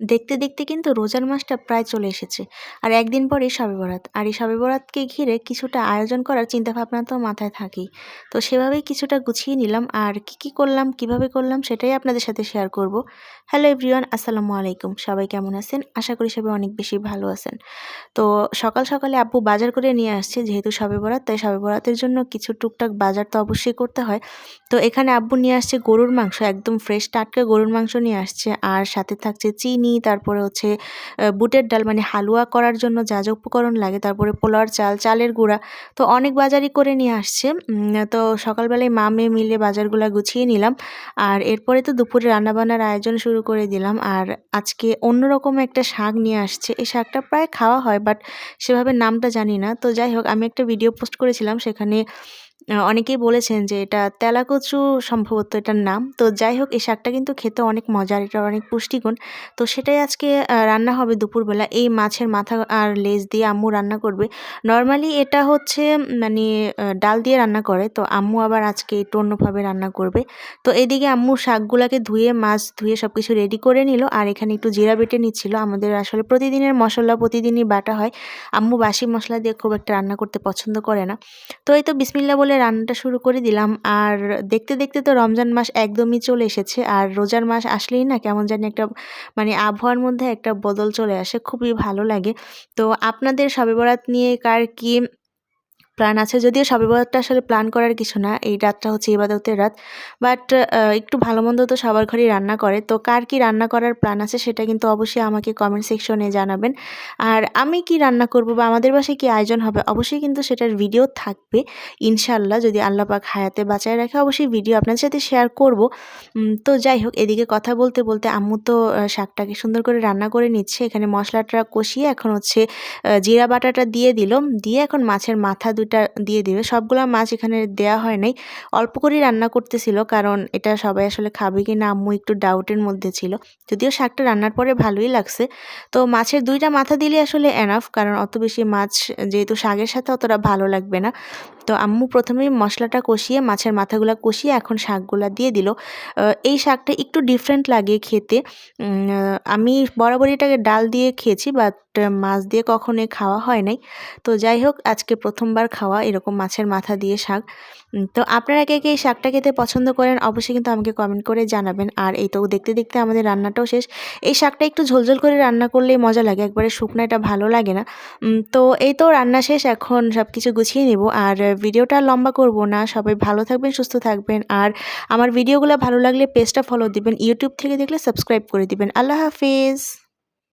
দেখতে দেখতে কিন্তু রোজার মাসটা প্রায় চলে এসেছে। আর একদিন পরেই শবে বরাত। আর এই শবে বরাতকে ঘিরে কিছুটা আয়োজন করার চিন্তাভাবনা তো মাথায় থাকেই। তো সেভাবেই কিছুটা গুছিয়ে নিলাম। আর কি কি করলাম, কীভাবে করলাম সেটাই আপনাদের সাথে শেয়ার করব। হ্যালো এভরিওয়ান আসসালামু আলাইকুম। সবাই কেমন আছেন? আশা করি সবাই অনেক বেশি ভালো আছেন। তো সকাল সকালে আব্বু বাজার করে নিয়ে আসছে যেহেতু শবে বরাত, তাই শবে বরাতের জন্য কিছু টুকটাক বাজার তো অবশ্যই করতে হয়। তো এখানে আব্বু নিয়ে আসছে গরুর মাংস, একদম ফ্রেশ টাটকা গরুর মাংস নিয়ে আসছে। আর সাথে থাকছে চিনি চিনি তারপরে হচ্ছে বুটের ডাল মানে হালুয়া করার জন্য যা যা উপকরণ লাগে, তারপরে পোলার চাল, চালের গুঁড়া, তো অনেক বাজারই করে নিয়ে আসছে। তো সকালবেলায় মা মেয়ে মিলে বাজারগুলো গুছিয়ে নিলাম। আর এরপরে তো দুপুরে রান্নাবান্নার আয়োজন শুরু করে দিলাম। আর আজকে অন্যরকম একটা শাক নিয়ে আসছে। এই শাকটা প্রায় খাওয়া হয়, বাট সেভাবে নামটা জানি না। তো যাই হোক, আমি একটা ভিডিও পোস্ট করেছিলাম, সেখানে অনেকেই বলেছেন যে এটা তেলাকচু সম্ভবত এটার নাম। তো যাই হোক, এই শাকটা কিন্তু খেতে অনেক মজার এটা অনেক পুষ্টিগুণ। তো সেটাই আজকে রান্না হবে দুপুরবেলা। এই মাছের মাথা আর লেজ দিয়ে আম্মু রান্না করবে। নর্মালি এটা হচ্ছে মানে ডাল দিয়ে রান্না করে। তো আম্মু আবার আজকে একটু অন্যভাবে রান্না করবে। তো এদিকে আম্মু শাকগুলাকে ধুয়ে, মাছ ধুয়ে সব কিছু রেডি করে নিল। আর এখানে একটু জিরা বেটে নিচ্ছিল। আমাদের আসলে প্রতিদিনের মশলা, প্রতিদিনই বাটা হয়। আম্মু বাসি মশলা দিয়ে খুব একটা রান্না করতে পছন্দ করে না। তো এই তো বিসমিল্লা বলে রান্নাটা শুরু করে দিলাম। আর দেখতে দেখতে তো রমজান মাস একদমই চলে এসেছে। আর রোজার মাস আসলেই না কেমন জানি একটা মানে আবহাওয়ার মধ্যে একটা বদল চলে আসে। খুবই ভালো লাগে। তো আপনাদের সবে বরাত নিয়ে কার কি প্ল্যান আছে। যদিও সবে আসলে প্ল্যান করার কিছু না, এই রাতটা হচ্ছে ইবাদতের রাত। বাট একটু ভালো মন্দ তো সবার ঘরেই রান্না করে। তো কার কি রান্না করার প্ল্যান আছে সেটা কিন্তু অবশ্যই আমাকে কমেন্ট সেকশনে জানাবেন। আর আমি কি রান্না করব বা আমাদের বাসায় কি আয়োজন হবে অবশ্যই কিন্তু সেটার ভিডিও থাকবে ইনশাল্লাহ যদি আল্লাহ পাক হায়াতে বাঁচায় রাখে, অবশ্যই ভিডিও আপনাদের সাথে শেয়ার করব। তো যাই হোক, এদিকে কথা বলতে বলতে আম্মু তো শাকটাকে সুন্দর করে রান্না করে নিচ্ছে। এখানে মশলাটা কষিয়ে এখন হচ্ছে জিরা বাটাটা দিয়ে দিল। দিয়ে এখন মাছের মাথা দুটো দুটা দিয়ে দিবে। সবগুলো মাছ এখানে দেওয়া হয় নাই। অল্প করেই রান্না করতেছিল কারণ এটা সবাই আসলে খাবে কি না আম্মু একটু ডাউটের মধ্যে ছিল। যদিও শাকটা রান্নার পরে ভালোই লাগছে। তো মাছের দুইটা মাথা দিলে আসলে এনাফ কারণ অত বেশি মাছ যেহেতু শাকের সাথে অতটা ভালো লাগবে না। তো আম্মু প্রথমেই মশলাটা কষিয়ে, মাছের মাথাগুলো কষিয়ে এখন শাকগুলো দিয়ে দিল। এই শাকটা একটু ডিফারেন্ট লাগে খেতে। আমি বরাবরই এটাকে ডাল দিয়ে খেয়েছি বাট মাছ দিয়ে কখনোই খাওয়া হয় নাই। তো যাই হোক, আজকে প্রথমবার খাওয়া এরকম মাছের মাথা দিয়ে শাক। তো আপনারা কে কে এই শাকটা খেতে পছন্দ করেন, অবশ্যই কিন্তু আমাকে কমেন্ট করে জানাবেন। আর এই তো দেখতে দেখতে আমাদের রান্নাটাও শেষ। এই শাকটা একটু ঝোলঝোল করে রান্না করলেই মজা লাগে, একবারে শুকনো এটা ভালো লাগে না। তো এই তো রান্না শেষ, এখন সব কিছু গুছিয়ে নেব। আর ভিডিওটা লম্বা করব না। সবাই ভালো থাকবেন, সুস্থ থাকবেন। আর আমার ভিডিওগুলো ভালো লাগলে পেজটা ফলো দিবেন। ইউটিউব থেকে দেখলে সাবস্ক্রাইব করে দিবেন। আল্লাহ হাফিজ।